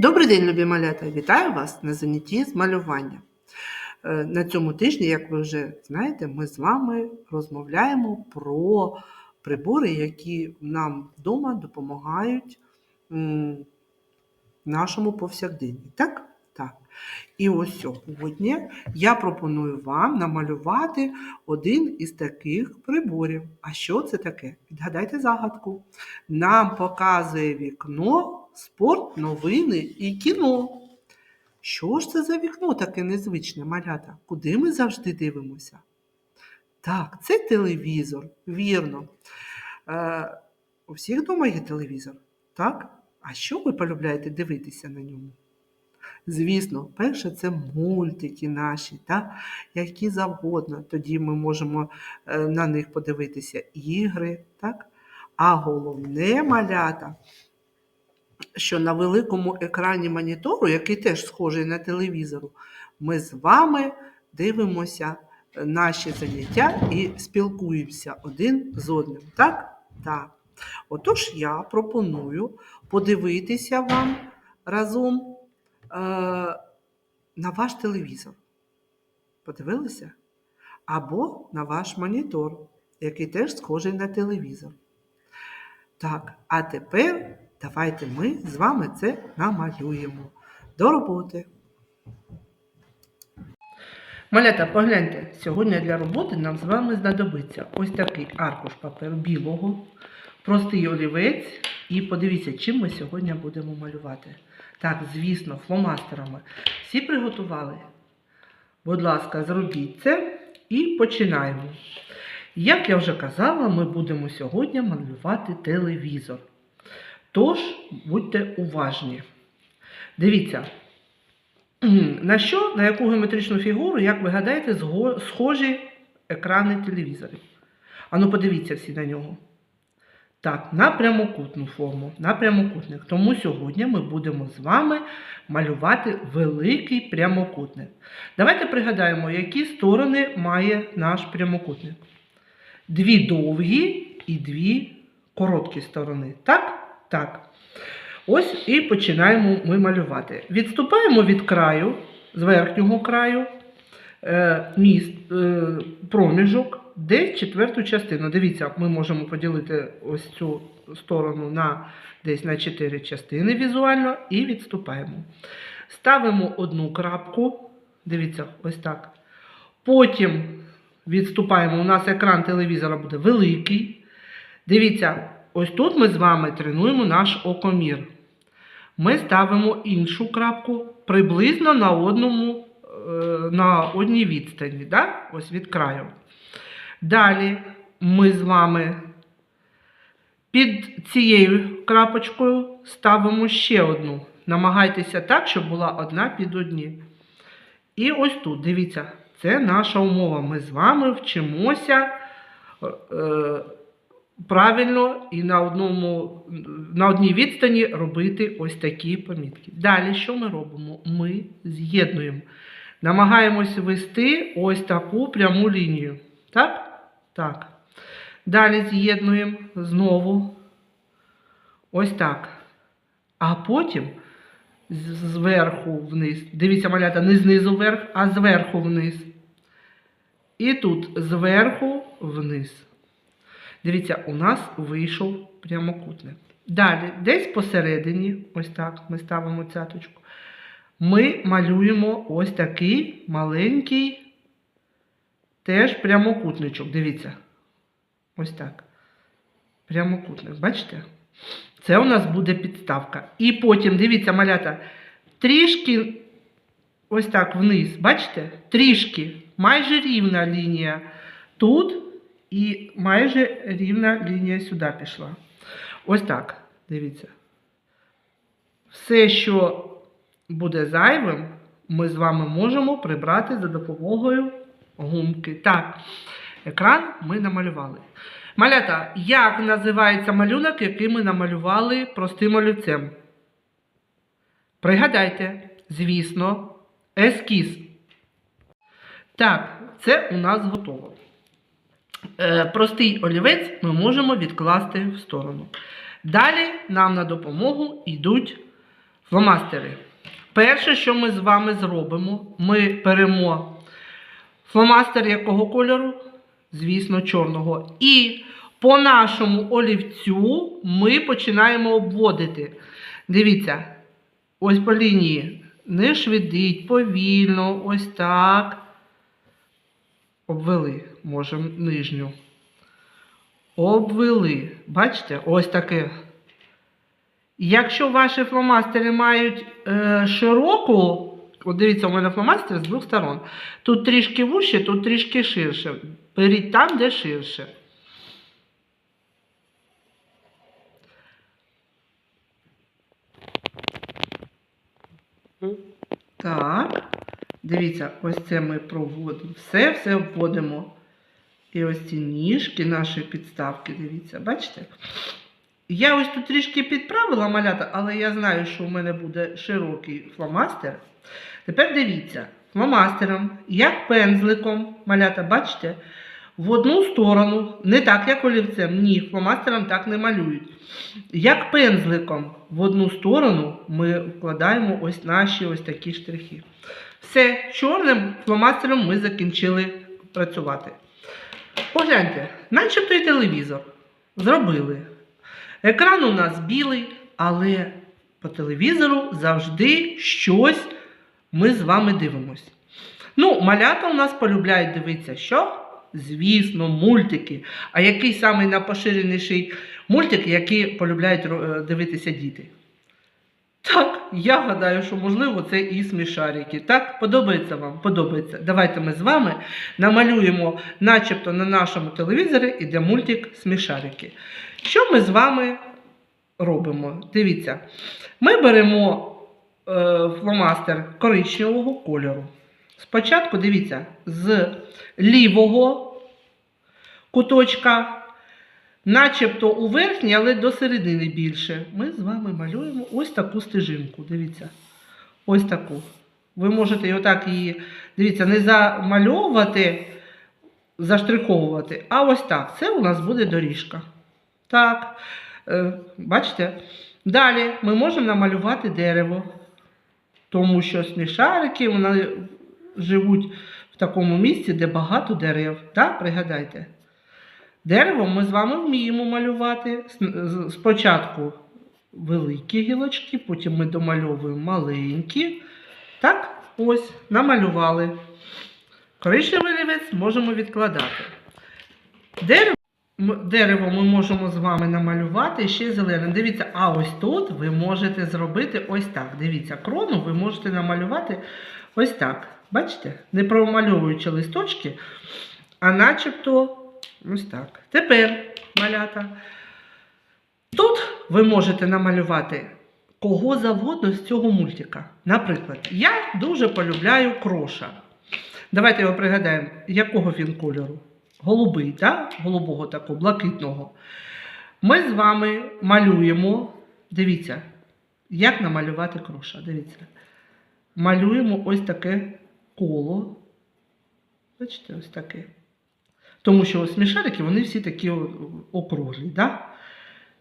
Добрий день, любі малята! Вітаю вас на занятті з малювання. Е, На цьому тижні, як ви вже знаєте, ми з вами розмовляємо про прибори, які нам вдома допомагають нашому повсякденні. Так? Так. І ось сьогодні я пропоную вам намалювати один із таких приборів. А що це таке? Відгадайте загадку. Нам показує вікно спорт, новини і кіно. Що ж це за вікно таке незвичне, малята? Куди ми завжди дивимося? Так, це телевізор, вірно. Е, у всіх вдома є телевізор, так? А що ви полюбляєте дивитися на ньому? Звісно, перше це мультики наші, так? які завгодно. Тоді ми можемо е, на них подивитися ігри, так? А головне малята, що на великому екрані монітору, який теж схожий на телевізору, ми з вами дивимося е, наші заняття і спілкуємося один з одним. Так? Так. Отож, я пропоную подивитися вам разом е, на ваш телевізор. Подивилися? Або на ваш монітор, який теж схожий на телевізор. Так, а тепер давайте ми з вами це намалюємо. До роботи. Малята, погляньте, сьогодні для роботи нам з вами знадобиться ось такий аркуш паперу білого, простий олівець. І подивіться, чим ми сьогодні будемо малювати. Так, звісно, фломастерами. Всі приготували? Будь ласка, зробіть це і починаємо. Як я вже казала, ми будемо сьогодні малювати телевізор. Тож, будьте уважні. Дивіться, на що, на яку геометричну фігуру, як ви гадаєте, схожі екрани телевізорів? Ану, подивіться всі на нього. Так, на прямокутну форму, на прямокутник. Тому сьогодні ми будемо з вами малювати великий прямокутник. Давайте пригадаємо, які сторони має наш прямокутник. Дві довгі і дві короткі сторони. Так? Так. Ось і починаємо ми малювати. Відступаємо від краю, з верхнього краю, е, міст, е, проміжок, десь четверту частину. Дивіться, ми можемо поділити ось цю сторону на десь на 4 частини візуально і відступаємо. Ставимо одну крапку. Дивіться, ось так. Потім відступаємо. У нас екран телевізора буде великий. Дивіться, ось тут ми з вами тренуємо наш окомір. Ми ставимо іншу крапку приблизно на одному, е, на одній відстані, да? ось від краю. Далі ми з вами під цією крапочкою ставимо ще одну. Намагайтеся так, щоб була одна під одні. І ось тут, дивіться, це наша умова. Ми з вами вчимося е, правильно і на, одному, на одній відстані робити ось такі помітки. Далі, що ми робимо? Ми з'єднуємо. Намагаємось вести ось таку пряму лінію. Так? Так. Далі з'єднуємо знову ось так. А потім зверху вниз. Дивіться, малята, не знизу вверх, а зверху вниз. І тут зверху вниз. Дивіться, у нас вийшов прямокутник. Далі, десь посередині, ось так, ми ставимо цяточку. Ми малюємо ось такий маленький теж прямокутничок. Dивіться. Ось так. Прямокутник, бачите? Це у нас буде підставка. І потім, дивіться, малята, трішки ось так вниз, бачите? Трішки, майже рівна лінія тут і майже рівна лінія сюди пішла. Ось так, дивіться. Все, що буде зайвим, ми з вами можемо прибрати за допомогою гумки. Так, екран ми намалювали. Малята, як називається малюнок, який ми намалювали простим олівцем? Пригадайте, звісно, ескіз. Так, це у нас готово. Е, простий олівець ми можемо відкласти в сторону. Далі нам на допомогу йдуть Фломастери. Перше, що ми з вами зробимо, ми беремо фломастер якого кольору? Звісно, чорного. І по нашому олівцю ми починаємо обводити. Дивіться, ось по лінії. Не швидить, повільно, ось так. Обвели, можемо нижню. Обвели. Бачите, ось таке. Якщо ваші фломастери мають е, широку, от дивіться, у мене фломастер з двох сторон. Тут трішки вужче, тут трішки ширше. Беріть там, де ширше. Так. Дивіться, ось це ми проводимо. Все, все обводимо. І ось ці ніжки нашої підставки, дивіться, бачите? Я ось тут трішки підправила малята, але я знаю, що у мене буде широкий фломастер. Тепер дивіться, фломастером, як пензликом, малята, бачите, в одну сторону, не так, як олівцем, ні, фломастером так не малюють. Як пензликом в одну сторону ми вкладаємо ось наші ось такі штрихи. Все, чорним фломастером ми закінчили працювати. Погляньте, начебто і телевізор. Зробили. Екран у нас білий, але по телевізору завжди щось ми з вами дивимось. Ну, малята у нас полюбляють дивитися, що? Звісно, мультики. А який самий найпоширеніший мультик, який полюбляють е, дивитися діти? Так, я гадаю, що можливо це і смішарики. Так, подобається вам? Подобається. Давайте ми з вами намалюємо, начебто на нашому телевізорі іде мультик Смішарики. Що ми з вами робимо? Дивіться, ми беремо е, фломастер коричневого кольору. Спочатку дивіться, з лівого куточка, начебто у верхній, але до середини більше. Ми з вами малюємо ось таку стежинку. Дивіться. Ось таку. Ви можете отак її, дивіться, не замальовувати, заштриховувати, а ось так. Це у нас буде доріжка. Так, е, бачите? Далі ми можемо намалювати дерево, тому що смішарики вони живуть в такому місці, де багато дерев. Так, пригадайте. Дерево ми з вами вміємо малювати. Спочатку великі гілочки, потім ми домальовуємо маленькі. Так, ось, намалювали. Коричневий олівець можемо відкладати. Дерево, дерево ми можемо з вами намалювати ще зеленим. Дивіться, а ось тут ви можете зробити ось так. Дивіться, крону ви можете намалювати ось так. Бачите? Не промальовуючи листочки, а начебто ось так. Тепер малята. Тут ви можете намалювати кого завгодно з цього мультика. Наприклад, я дуже полюбляю кроша. Давайте його пригадаємо, якого він кольору? Голубий, так? Голубого такого, блакитного. Ми з вами малюємо. Дивіться, як намалювати кроша. Дивіться. Малюємо ось таке коло. Бачите, ось таке. Тому що смішарики, вони всі такі округлі. Да?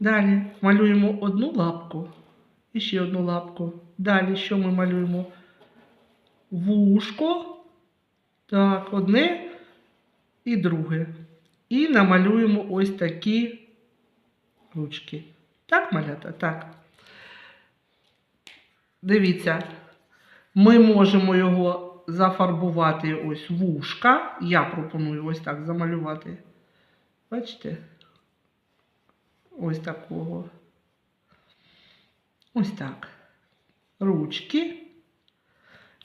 Далі малюємо одну лапку і ще одну лапку. Далі що ми малюємо? Вушко. Так, одне і друге. І намалюємо ось такі ручки. Так, малята? Так. Дивіться, ми можемо його зафарбувати ось вушка. Я пропоную ось так замалювати. Бачите? Ось такого. Ось так. Ручки,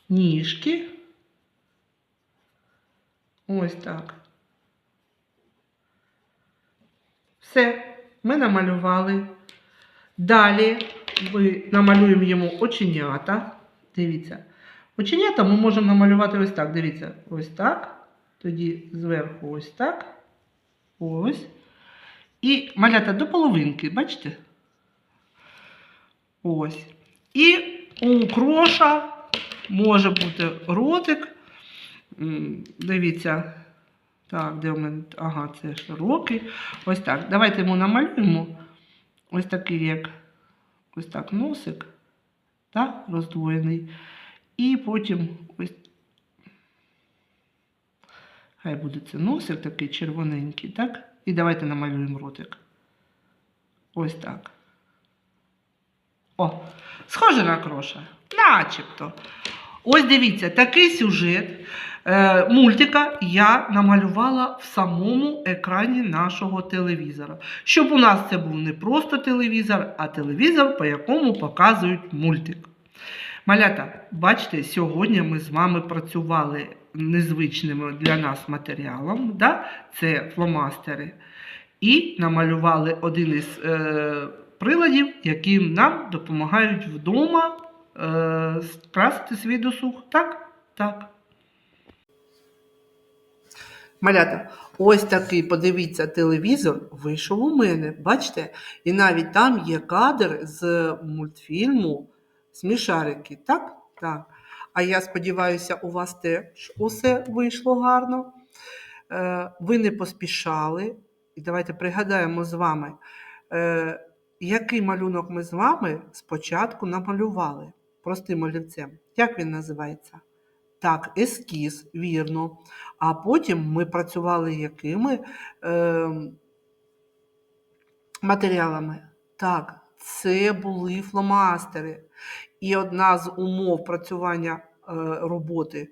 ніжки. Ось так. Все, ми намалювали. Далі ми намалюємо йому оченята. Дивіться. Оченята ми можемо намалювати ось так. Дивіться, ось так. Тоді зверху ось так. Ось. І малята до половинки, бачите? Ось. І у кроша може бути ротик. Дивіться. Так, де у мене? Ага, це широкий. Ось так. Давайте йому намалюємо. Ось такий, як ось так носик. так, роздвоєний. І потім ось. Хай буде це носик такий червоненький, так? І давайте намалюємо ротик. Ось так. О, схоже на кроша. Начебто. Ось дивіться, такий сюжет е, мультика я намалювала в самому екрані нашого телевізора. Щоб у нас це був не просто телевізор, а телевізор, по якому показують мультик. Малята, бачите, сьогодні ми з вами працювали незвичним для нас матеріалом. Да? Це фломастери. І намалювали один із е, приладів, які нам допомагають вдома е, скрасити свій досуг. Так? Так. Малята, ось такий, подивіться, телевізор вийшов у мене. Бачите? І навіть там є кадр з мультфільму Смішарики. Так? Так. А я сподіваюся, у вас теж усе вийшло гарно. Е, Ви не поспішали. І давайте пригадаємо з вами, е, який малюнок ми з вами спочатку намалювали простим олівцем. Як він називається? Так, ескіз, вірно. А потім ми працювали якими е, матеріалами? Так, це були фломастери. І одна з умов працювання е, роботи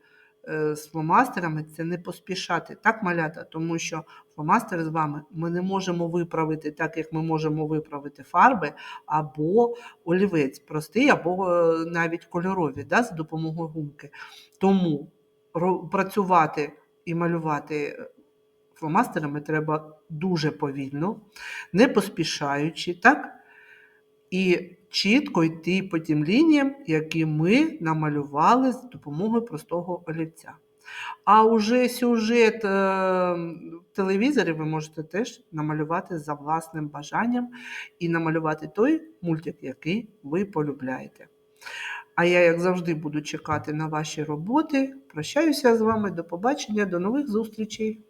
е, з фломастерами це не поспішати, так, малята, тому що фломастери з вами ми не можемо виправити так, як ми можемо виправити фарби або олівець простий, або е, навіть кольорові да, за допомогою гумки. Тому працювати і малювати фломастерами треба дуже повільно, не поспішаючи, так? І чітко йти по тим лініям, які ми намалювали з допомогою простого олівця. А уже сюжет е, в телевізорі ви можете теж намалювати за власним бажанням і намалювати той мультик, який ви полюбляєте. А я, як завжди, буду чекати на ваші роботи. Прощаюся з вами. До побачення, до нових зустрічей!